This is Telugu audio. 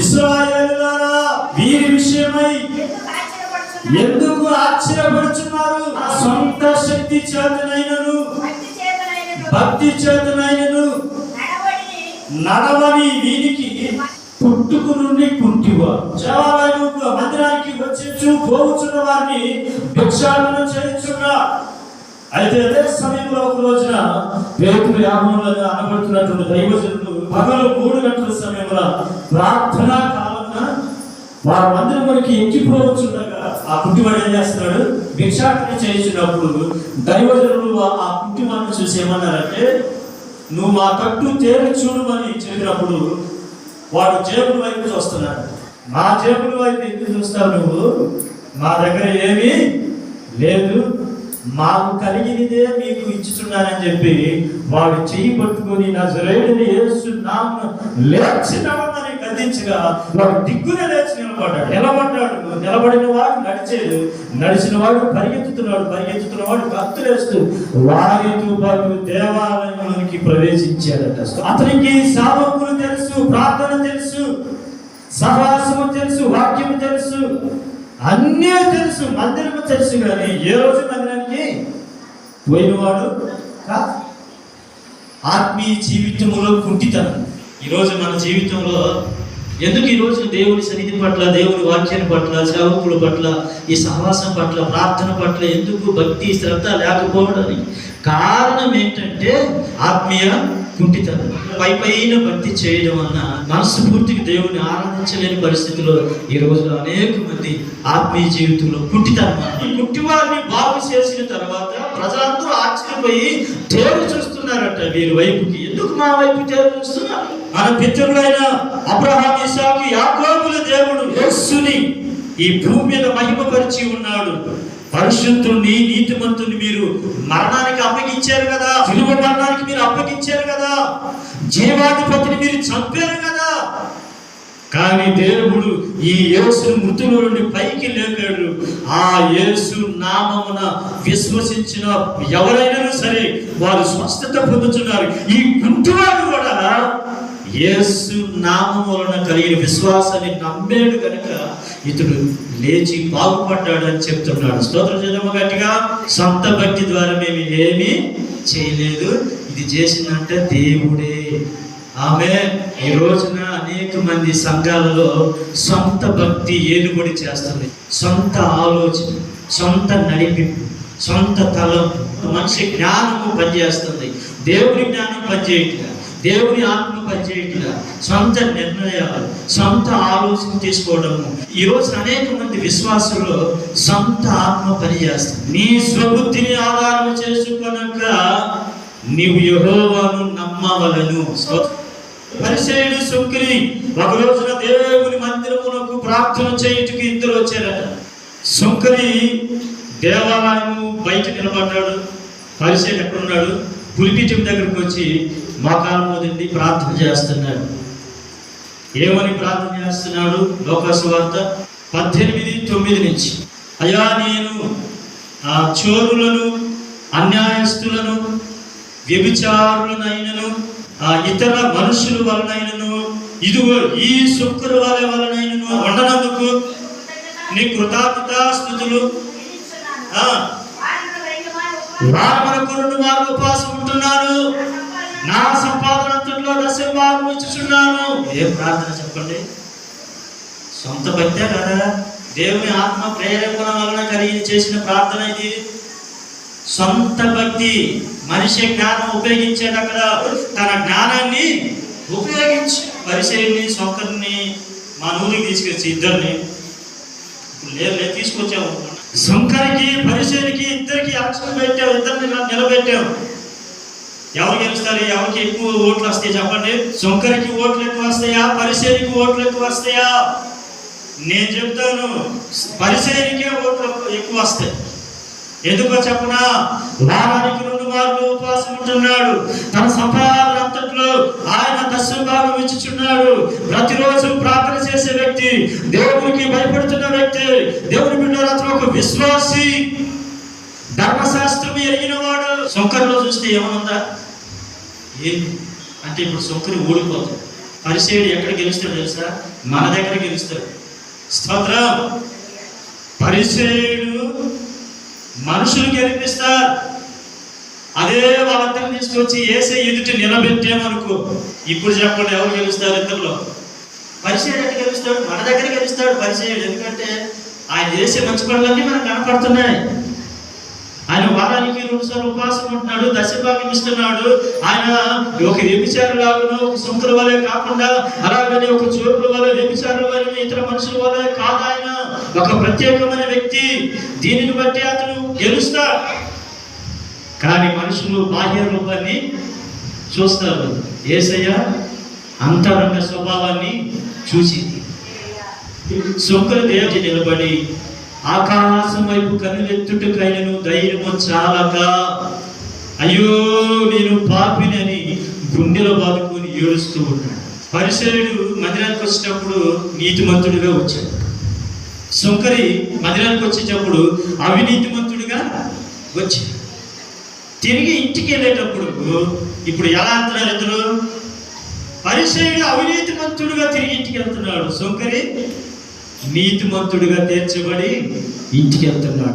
ఇస్రాయేలులారా వీరి విషయమై ఎందుకు ఆశ్చర్యపడుచున్నారు? సొంత శక్తి చేతనైనను భక్తి చేతనైనను నడవని వీరికి పుట్టుకు నుండి కుంటివారు దేవాలయముకు మందిరానికి వచ్చి పోవుచున్న వారిని భిక్షాటన చేయించున్నా అయితే అదే సమయంలో ఒక రోజున పేతులు యాభంలో అనబడుతున్నటువంటి దైవజనులు పగలు మూడు గంటల సమయంలో ప్రార్థన కాలన వారి మందిరంలోకి ఎక్కిపోవచ్చుండగా ఆ కుంటివాడు ఏం చేస్తున్నాడు? భిక్షాటన చేయించినప్పుడు దైవజనులు ఆ- ఆ కుంటివాడిని చూసి ఏమన్నారంటే నువ్వు మా కట్టు తేరు చూడమని చెప్పినప్పుడు వాడు జేబుల వైపు చూస్తున్నాడు. మా జేబుల వైపు ఎందుకు చూస్తావు నువ్వు? మా దగ్గర ఏమీ లేదు. మాకు కలిగినదే మీకు ఇచ్చుచున్నానని చెప్పి వాడు చేయి పట్టుకొని నా జరేడిని యేసు నామను గద్దించగా వాడు దిగ్గున లేచి నిలబడ్డాడు. నిలబడ్డాడు. నిలబడిన వాడు నడిచేడు. నడిచిన వాడు పరిగెత్తుతున్నాడు. పరిగెత్తుతున్న వాడు కత్తులేస్తూ వారితో పాటు దేవాలయంలోనికి ప్రవేశించాడట. అతనికి సావకులు తెలుసు ప్రార్థన తెలుసు సహవాసము తెలుసు వాక్యము తెలుసు అన్నీ తెలుసు మందిరము తెలుసు కానీ ఏ రోజు పోయినవాడు కాదు ఆత్మీయ జీవితంలో కుంటితనం. ఈరోజు మన జీవితంలో ఎందుకు ఈరోజు దేవుని సన్నిధి పట్ల దేవుని వాక్యాన్ని పట్ల సేవకుల పట్ల ఈ సహవాసం పట్ల ప్రార్థన పట్ల ఎందుకు భక్తి శ్రద్ధ లేకపోవడానికి కారణం ఏంటంటే ఆత్మీయ కుంటితనం పై పైన భక్తి చేయడం వలన మనస్ఫూర్తికి దేవుని ఆరాధించలేని పరిస్థితిలో ఈ రోజు అనేక మంది ఆత్మీయ జీవితంలో కుంటితనం ఈ కుంటివారిని బాగు చేసిన తర్వాత ప్రజలందరూ ఆశ్చర్యపోయి తేరు చూస్తున్నారట వీరి వైపుకి ఎందుకు మా వైపు తేరు చూస్తున్నారు? మన పితరుడైన అబ్రహాం ఇసాకు యాకోబుల దేవుడు యేసుని ఈ భూమి మీద మహిమపరిచి ఉన్నాడు. పరిశుద్ధుని నీతిమంతుని మీరు మరణానికి అప్పగించారు కదా. విలువ మరణానికి మీరు అప్పగించారు జీవాధిపతిని మీరు చంపారు కదా. కానీ దేవుడు ఈ యేసు మృతుల నుండి పైకి లేపాడు. ఆ యేసు నామమున విశ్వసించిన ఎవరైనా సరే వారు స్వస్థత పొందుతున్నారు ఈ గుంటువాడు కూడా యేసు నామం వలన కలిగిన విశ్వాసాన్ని నమ్మాడు కనుక ఇతడు లేచి బాగుపడ్డాడు అని చెప్తున్నాడు. స్తోత్రం చదవ గట్టిగా. సొంత భక్తి ద్వారా మేము ఏమీ చేయలేదు. ఇది చేసిందంటే దేవుడే. ఆమె ఈ రోజున అనేక మంది సంఘాలలో సొంత భక్తి ఏలుబడి చేస్తుంది. సొంత ఆలోచన సొంత నడిపింపు సొంత తలంపు మనిషి జ్ఞానము పనిచేస్తుంది. దేవుని జ్ఞానం పనిచేయట్లా దేవుని ఆత్మ పనిచేయట్లా. సొంత నిర్ణయాలు సొంత ఆలోచన తీసుకోవడము. ఈ రోజు అనేక మంది విశ్వాసులు సొంత ఆత్మ పనిచేస్తుంది నీ స్వబుద్ధిని ఆధారం చేసుకున్నాక నీవు యహోవాను నమ్మవలను. స్తోత్రం. పరిచయుడు సుంకిరి ఒక రోజున దేవుని మందిరమునకు ప్రార్థన చేయుటకు ఇద్దరు వచ్చారట సుంకరి దేవాలయము బయట నిలబడ్డాడు. పరిచయుడు ఎక్కడున్నాడు? పులిపీఠం దగ్గరికి వచ్చి మోకాలు మోదింది ప్రార్థన చేస్తున్నాడు. ఏమని ప్రార్థన చేస్తున్నాడు? లోకాసు వార్త పద్దెనిమిది తొమ్మిది నుంచి. అయ్యా నేను ఆ చోరులను అన్యాయస్తులను వ్యభిచారులనైనను ఆ ఇతర మనుషుల వలనైనను ఇదిగో ఈ శుక్రు వలనైనను ఉండనందుకు నీ కృతజ్ఞతాస్థుతులు స్థుతులు ఆ వారిలో రెండు ఉపవాసం ఉంటున్నాను నా సంపాదన అంతట్లో దశభాగం ఇచ్చుచున్నాను. ఏం ప్రార్థన చెప్పండి? సొంత భక్తే కదా. దేవుని ఆత్మ ప్రేరేపణ వలన కలిగి చేసిన ప్రార్థన ఇది. సొంత భక్తి మనిషి జ్ఞానం ఉపయోగించేటక్కడ అక్కడ. తన జ్ఞానాన్ని ఉపయోగించి పరిచయని సొంకరిని మా నూరికి తీసుకొచ్చి ఇద్దరిని. ఇప్పుడు లేదు లేదు తీసుకొచ్చాము. శంకరికి పరిచయకి ఇద్దరికి ఎలక్షన్ పెట్టావు ఇద్దరిని ఇలా నిలబెట్టావు. ఎవరు గెలుస్తారు ఎవరికి ఎక్కువ ఓట్లు వస్తాయి చెప్పండి. శంకరికి ఓట్లు ఎక్కువ వస్తాయా పరిచయకి ఓట్లు ఎక్కువ వస్తాయా? నేను చెప్తాను పరిచయనికే ఓట్లు ఎక్కువ వస్తాయి. ఎందుకో చెప్పనా? వారానికి రెండు మార్లు ఉపవాసం ఉంటున్నాడు. తన సంపాదన అంతట్లో ఆయన దశమ భాగం ఇచ్చుచున్నాడు. ప్రతిరోజు ప్రార్థన చేసే వ్యక్తి దేవునికి భయపడుతున్న వ్యక్తి దేవుని బిడ్డ ఒక విశ్వాసి. ధర్మశాస్త్రం ఎరిగిన వాడు శంకరులో చూస్తే ఏమనుందా? ఏంటి అంటే ఇప్పుడు శంకరు ఓడిపోతాడు పరిచయుడు ఎక్కడ గెలుస్తాడు తెలుసా? మన దగ్గర గెలుస్తాడు. స్తోత్రం. పరిచయుడు మనుషులు గెలిపిస్తారు. అదే వాళ్ళందరిని తీసుకొచ్చి ఏసే ఎదుటి నిలబెట్టామనుకో ఇప్పుడు చెప్పండి ఎవరు గెలుస్తారు ఇద్దరులో పరిచయం ఎట్లా గెలుస్తాడు? మన దగ్గర గెలుస్తాడు పరిచయం. ఎందుకంటే ఆయన చేసే మంచి పనులన్నీ మనకు కనపడుతున్నాయి. ఆయన వారానికి రెండు సార్లు ఉపవాసం ఉంటున్నాడు దశభాగం ఇస్తున్నాడు. ఆయన ఒక వ్యభిచారులాగా ఒక సొంతుల వలె కాకుండా అలాగనే ఒక చోరుల వలె వ్యభిచారుల వలె ఇతర మనుషుల వలె కాదు ఆయన. ఒక ప్రత్యేకమైన వ్యక్తి. దీనిని బట్టి అతను గెలుస్తాడు. కానీ మనుషులు బాహ్య రూపాన్ని చూస్తారు. ఏసయ్య అంతరంగ స్వభావాన్ని చూసింది. సొంకల దేవత నిలబడి ఆకాశం వైపు కనులెత్తుటకైనను ధైర్యము చాలక అయ్యో నేను పాపినని గుండెలో బాదుకొని ఏడుస్తూ ఉన్నాడు. పరిసరుడు మందిరానికి వచ్చేటప్పుడు నీతిమంతుడిగా వచ్చాడు. సొంకరి మందిరానికి వచ్చేటప్పుడు అవినీతిమంతుడిగా వచ్చి తిరిగి ఇంటికి వెళ్ళేటప్పుడు ఇప్పుడు ఎలా అంటున్నారు ఇద్దరు పరిచయుడు అవినీతిమంతుడుగా తిరిగి ఇంటికి వెళ్తున్నాడు. సొంకరి నీతిమంతుడిగా తీర్చబడి ఇంటికి వెళ్తున్నాడు.